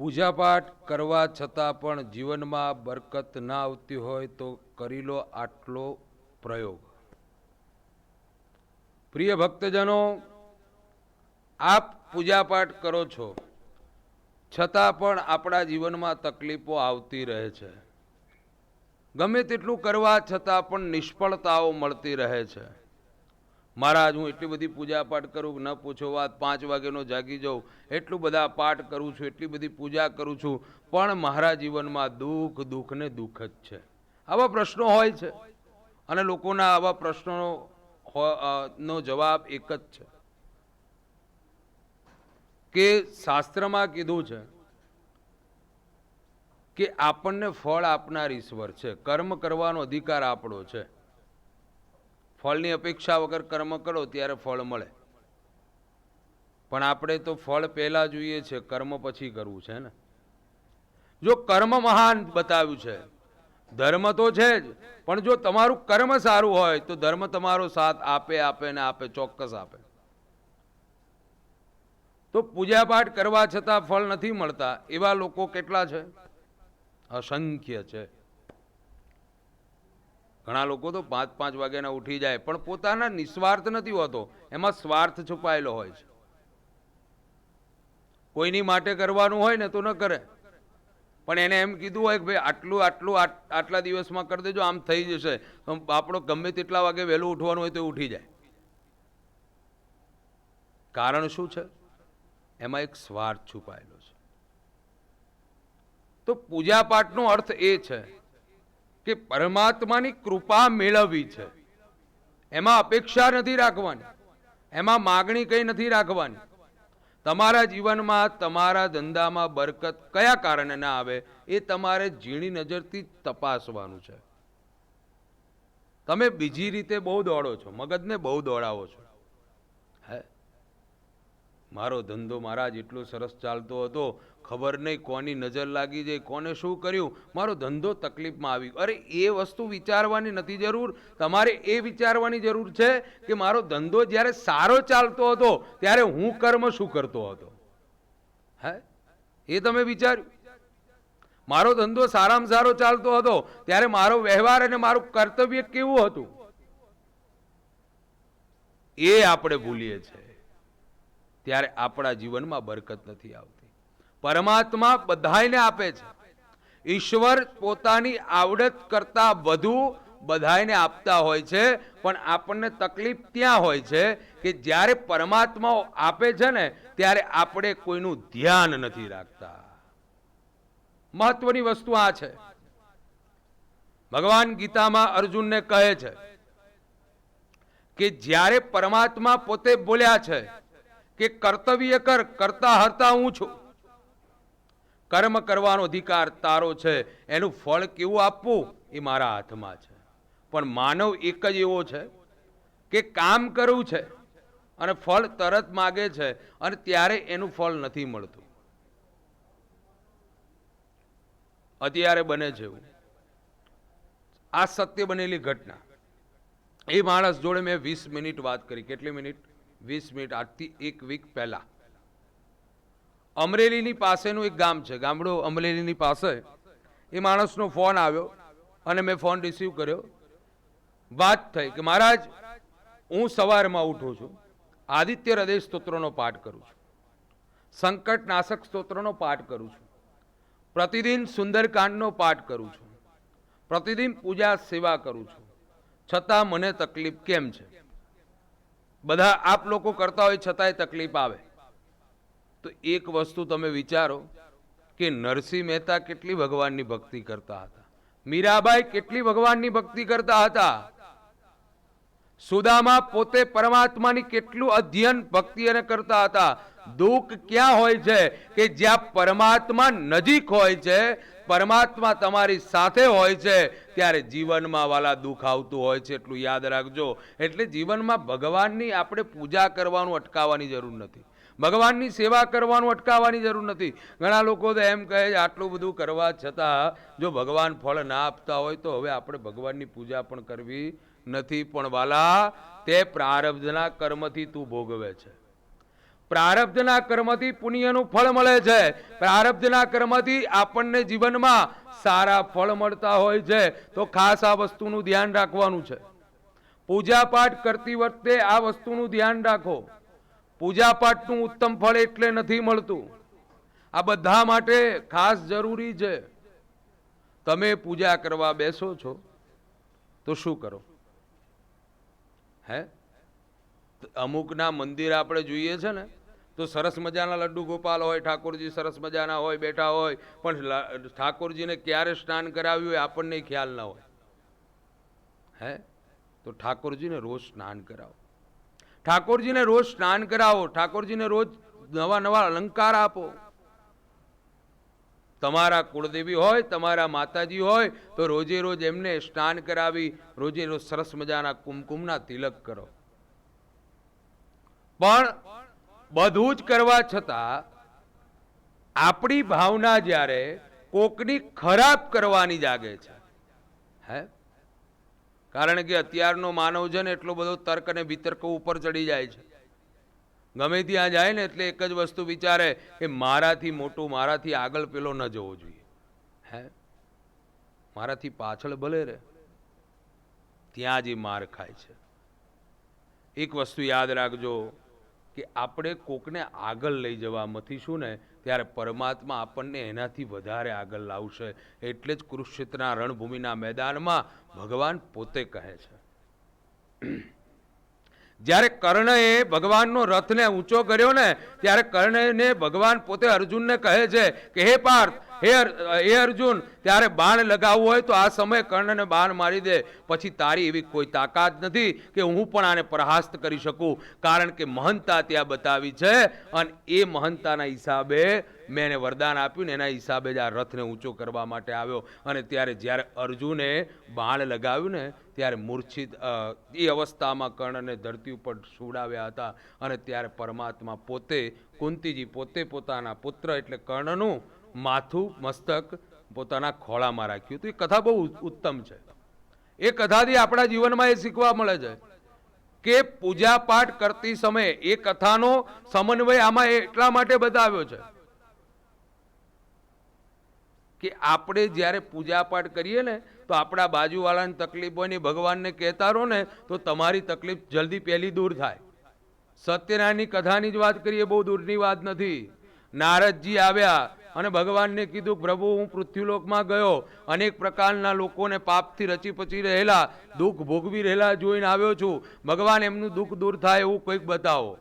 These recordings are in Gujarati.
પૂજાપાઠ કરવા છતાં પણ જીવનમાં બરકત ના આવતી હોય તો કરી લો આટલો પ્રયોગ. પ્રિય ભક્તજનો, આપ પૂજાપાઠ કરો છો, છતાં પણ આપણા જીવનમાં તકલીફો આવતી રહે છે. ગમે તેટલું કરવા છતાં પણ નિષ્ફળતાઓ મળતી રહે છે. મહારાજ, હું એટલી બધી પૂજા પાઠ કરું, ન પૂછો વાત, પાંચ વાગ્યાનો જાગી જાઉં, એટલું બધા પાઠ કરું છું, એટલી બધી પૂજા કરું છું, પણ મારા જીવનમાં દુઃખ દુઃખ ને દુઃખ જ છે. આવા પ્રશ્નો હોય છે. અને લોકોના આવા પ્રશ્નો નો જવાબ એક જ છે. કે શાસ્ત્રમાં કીધું છે કે આપણને ફળ આપનાર ઈશ્વર છે, કર્મ કરવાનો અધિકાર આપણો છે. ફળની અપેક્ષા વગર કર્મ કરો ત્યારે ફળ મળે. પણ આપણે તો ફળ પહેલા જોઈએ છે, કર્મ પછી કરવું છે ને? જો કર્મ મહાન બતાવ્યું છે, ધર્મ તો છે જ, પણ જો તમારું કર્મ સારું હોય, તો ધર્મ તમારો સાથ આપે આપે ને આપે, ચોક્કસ આપે. તો પૂજાપાઠ કરવા છતાં ફળ નથી મળતા, એવા લોકો કેટલા છે? અસંખ્ય છે. ઘણા લોકો તો પાંચ પાંચ વાગ્યાના ઉઠી જાય, પણ પોતાના નિસ્વાર્થ નથી હોતો. એમાં સ્વાર્થ છુપાયેલો હોય છે. કોઈની માટે કરવાનું હોય ને તો ન કરે. પણ એને એમ કીધું હોય કે ભાઈ આટલું આટલું આટલા દિવસમાં કરી દેજો, આમ થઈ જશે. આપણો ગમે તેટલા વાગે વહેલું ઉઠવાનું હોય તો ઉઠી જાય. કારણ શું છે? એમાં એક સ્વાર્થ છુપાયેલો છે. તો પૂજાપાઠનો અર્થ એ છે કે પરમાત્માની કૃપા મેળવવી છે. એમાં અપેક્ષા નથી રાખવાની. એમાં માગણી કંઈ નથી રાખવાની. તમારા જીવનમાં તમારા ધંધામાં બરકત કયા કારણે ના આવે એ તમારે ઝીણી નજરથી તપાસવાનું છે. તમે બીજી રીતે બહુ દોડો છો, મગજને બહુ દોડાવો છો. હે? મારો ધંધો મહારાજ એટલો સરસ ચાલતો હતો ખબર નહીં કોની નજર લાગી જાય કોને શું કર્યું. મારો ધંધો તકલીફમાં આવી અરે, એ વસ્તુ વિચારવાની નથી જરૂર. તમારે એ વિચારવાની જરૂર છે કે મારો ધંધો જ્યારે સારો ચાલતો હતો, ત્યારે હું કર્મ શું કરતો હતો. હે? એ તમે વિચાર્યું. મારો ધંધો સારામાં સારો ચાલતો હતો, ત્યારે મારો વ્યવહાર અને મારું કર્તવ્ય કેવું હતું? એ આપણે ભૂલીએ છીએ. ત્યારે આપણા જીવનમાં બરકત નથી આવતી. પરમાત્મા બધાને આપે છે. ઈશ્વર પોતાની આવડત કરતા વધુ બધાને આપતા હોય છે, પણ આપણને તકલીફ ત્યાં હોય છે કે જ્યારે પરમાત્માઓ આપે છે ને, ત્યારે આપણે કોઈનું ધ્યાન નથી રાખતા. મહત્વની વસ્તુ આ છે. ભગવાન ગીતામાં અર્જુનને કહે છે કે જ્યારે પરમાત્મા પોતે બોલ્યા છે કે કર્તવ્ય કર, કરતા હરતા હું છું કર્મ કરવાનો અધિકાર તારો છે, એનું ફળ કેવું આપવું? એ મારા હાથમાં છે. પણ માનવ એક જ એવો છે કે કામ કરવું છે અને ફળ તરત માગે છે અને ત્યારે એનું ફળ નથી મળતું. અત્યારે બને છે એવું. આ સત્ય બનેલી ઘટના. એ માણસ જોડે મેં વીસ મિનિટ વાત કરી. કેટલી મિનિટ? વીસ મિનિટ. આજથી એક વીક પહેલા. અમરેલીની પાસેનું એક ગામ છે, ગામડું અમરેલીની પાસે. એ માણસનો ફોન આવ્યો અને મેં ફોન રિસીવ કર્યો. વાત થઈ કે, મહારાજ, હું સવારમાં ઉઠું છું. આદિત્ય હૃદય સ્તોત્રનો પાઠ કરું છું. સંકટ નાશક સ્તોત્રનો પાઠ કરું છું. પ્રતિદિન સુંદરકાંડનો પાઠ કરું છું. પ્રતિદિન પૂજા સેવા કરું છું. છતાં મને તકલીફ કેમ છે? બધા આપ લોકો કરતા હોય છતાંય તકલીફ આવે. તો એક વસ્તુ તમે વિચારો કે નરસિંહ મહેતા કેટલી ભગવાનની ભક્તિ કરતા હતા? મીરાબાઈ કેટલી ભગવાનની ભક્તિ કરતા હતા? સુદામા પોતે પરમાત્માની કેટલું અધ્યયન ભક્તિ અને કરતા હતા? દુઃખ ક્યાં હોય છે કે જ્યાં પરમાત્મા નજીક હોય છે, પરમાત્મા તમારી સાથે હોય છે, ત્યારે જીવનમાં વાલા દુઃખ આવતું હોય છે, એટલું યાદ રાખજો. એટલે જીવનમાં ભગવાનની આપણે પૂજા કરવાનું અટકાવવાની જરૂર નથી. ભગવાનની સેવા કરવાનું અટકાવવાની જરૂર નથી. ઘણા લોકો તો એમ કહે છે, આટલું બધું કરવા છતાં જો ભગવાન ફળ ના આપતા હોય તો હવે આપણે ભગવાનની પૂજા પણ કરવી નથી. પણ વાલા, તે પ્રારબ્ધના કર્મથી તું ભોગવે છે. પ્રારબ્ધના કર્મથી પુણ્યનું ફળ મળે છે. પ્રારબ્ધના કર્મથી આપણને જીવનમાં સારા ફળ મળતા હોય છે. તો ખાસ આ વસ્તુનું ધ્યાન રાખવાનું છે. પૂજા પાઠ કરતી વખતે આ વસ્તુનું ધ્યાન રાખો. પૂજા પાઠનું ઉત્તમ ફળ એટલે નથી મળતું. આ બધા માટે ખાસ જરૂરી છે. તમે પૂજા કરવા બેસો છો, તો શું કરો? હે? અમુકના મંદિર આપણે જોઈએ છે ને, તો સરસ મજાના લડ્ડુ ગોપાલ હોય, ઠાકોરજી સરસ મજાના હોય, બેઠા હોય, પણ ઠાકોરજીને ક્યારે સ્નાન કરાવ્યું હોય આપણને ખ્યાલ ના હોય. હે? તો ઠાકોરજીને રોજ સ્નાન કરાવો. ઠાકોરજીને રોજ સ્નાન કરાવો, ઠાકોરજીને રોજ નવા નવા અલંકાર આપો. તમારા કુળદેવી હોય, તમારા માતાજી હોય, તો રોજે રોજ એમને સ્નાન કરાવી, રોજે રોજ સરસ મજાના કુમકુમના તિલક કરો. પણ બધું જ કરવા છતાં આપણી ભાવના જ્યારે કોકની ખરાબ કરવાની જાગે છે, હે? કારણ કે અત્યારનો માનવ છે ને એટલો બધો તર્ક અને વિતર્ક ઉપર ચડી જાય છે. ગમે ત્યાં જાય ને એટલે એક જ વસ્તુ વિચારે કે મારાથી મોટું, મારાથી આગળ પેલો ન જવો જોઈએ. હે? મારાથી પાછળ ભલે રે ત્યાં જ એ માર ખાય છે. એક વસ્તુ યાદ રાખજો કે આપણે કોકને આગળ લઈ જવા મથીશું ને, ત્યારે પરમાત્મા આપણને એનાથી વધારે આગળ લાવશે. એટલે જ કુરુક્ષેત્રના રણભૂમિના મેદાનમાં ભગવાન પોતે કહે છે. જ્યારે કર્ણએ ભગવાનનો રથને ઊંચો કર્યો ને, ત્યારે કર્ણને ભગવાન પોતે અર્જુનને કહે છે કે, હે પાર્થ હે હે અર્જુન, ત્યારે બાણ લગાવવું હોય તો આ સમયે કર્ણને બાણ મારી દે. પછી તારી એવી કોઈ તાકાત નથી કે હું પણ આને પરાસ્ત કરી શકું. કારણ કે મહંતા ત્યાં બતાવી છે અને એ મહંતાના હિસાબે મેં એને વરદાન આપ્યું ને એના હિસાબે જ આ રથને ઊંચો કરવા માટે આવ્યો. અને ત્યારે જ્યારે અર્જુને બાણ લગાવ્યું ને, ત્યારે મૂર્છિત એ અવસ્થામાં કર્ણને ધરતી ઉપર સુડાવ્યા હતા. અને ત્યારે પરમાત્મા પોતે, કુંતીજી પોતે પોતાના પુત્ર એટલે કર્ણનું માથું, મસ્તક પોતાના ખોળામાં રાખ્યું હતું. એ કથા બહુ ઉત્તમ છે. એ કથાથી આપણા જીવનમાં એ શીખવા મળે છે કે પૂજા પાઠ કરતી સમયે એ કથાનો સમન્વય આમાં એટલા માટે બતાવ્યો છે કે આપણે જ્યારે પૂજા પાઠ કરીએ ને, તો આપણા બાજુવાળાની તકલીફ હોય ને ભગવાનને કહેતા રહો ને, તો તમારી તકલીફ જલ્દી પહેલી દૂર થાય. સત્યનારાયણની કથાની જ વાત કરીએ, બહુ દૂરની વાત નથી. નારદજી આવ્યા અને ભગવાનને કીધું, પ્રભુ, હું પૃથ્વીલોકમાં ગયો. અનેક પ્રકારના લોકોને પાપથી રચી પચી રહેલા, દુઃખ ભોગવી રહેલા જોઈને આવ્યો છું. ભગવાન એમનું દુઃખ દૂર થાય એવું કંઈક બતાવો.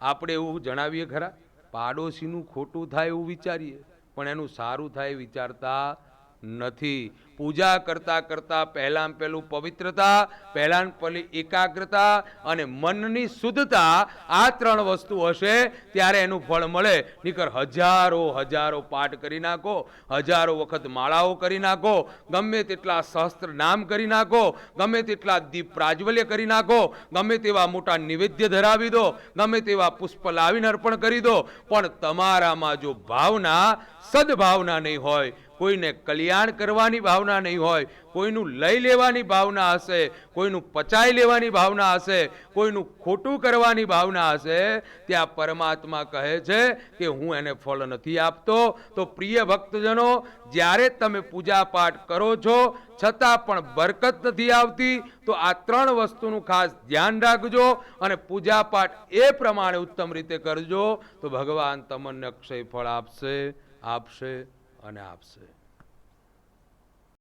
આપણે એવું જણાવીએ ખરા? પાડોશીનું ખોટું થાય એવું વિચારીએ. પણ એનું સારું થાય વિચારતા નથી. પૂજા કરતા કરતા પહેલાં પહેલું પવિત્રતા, પહેલાં પહેલી એકાગ્રતા અને મનની શુદ્ધતા આ ત્રણ વસ્તુ હશે, ત્યારે એનું ફળ મળે. નીકર હજારો હજારો પાઠ કરી નાખો, હજારો વખત માળાઓ કરી નાખો, ગમે તેટલા સહસ્ત્ર નામ કરી નાખો, ગમે તેટલા દીપ પ્રાજ્વલ્ય કરી નાખો, ગમે તેવા મોટા નિવેદ્ય ધરાવી દો, ગમે તેવા પુષ્પ લાવીને અર્પણ કરી દો, પણ તમારામાં જો ભાવના, સદભાવના નહીં હોય કોઈને કલ્યાણ કરવાની ભાવના નહીં હોય, કોઈનું લઈ લેવાની ભાવના હશે, કોઈનું પચાઈ લેવાની ભાવના હશે, કોઈનું ખોટું કરવાની ભાવના હશે, ત્યાં પરમાત્મા કહે છે કે હું એને ફળ નથી આપતો. તો પ્રિય ભક્તજનો, જ્યારે તમે પૂજાપાઠ કરો છો, છતાં પણ બરકત નથી આવતી, તો આ ત્રણ વસ્તુનું ખાસ ધ્યાન રાખજો અને પૂજાપાઠ એ પ્રમાણે ઉત્તમ રીતે કરજો. તો ભગવાન તમને અક્ષય ફળ આપશે આપશે. અને આપશે.